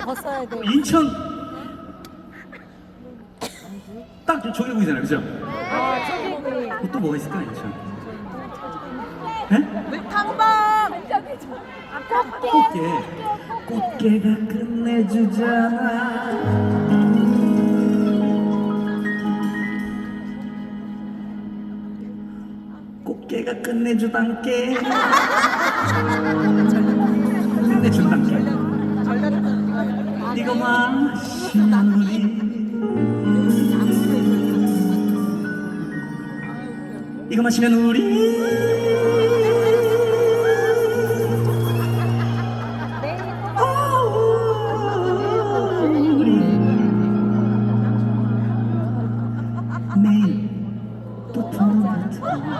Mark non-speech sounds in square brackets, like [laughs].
더 써야 돼. 인천 딱 조개구이잖아요, 그죠? 아, 저기 어, 또 뭐가 있을까 인천? 에? 탕방. 꽃게. 꽃게 꽃게가 끝내주잖아 꽃게가 끝내주단께 [laughs] 달콤하신 우리 이거 마시면 우리 내일 또 듣는 것 같아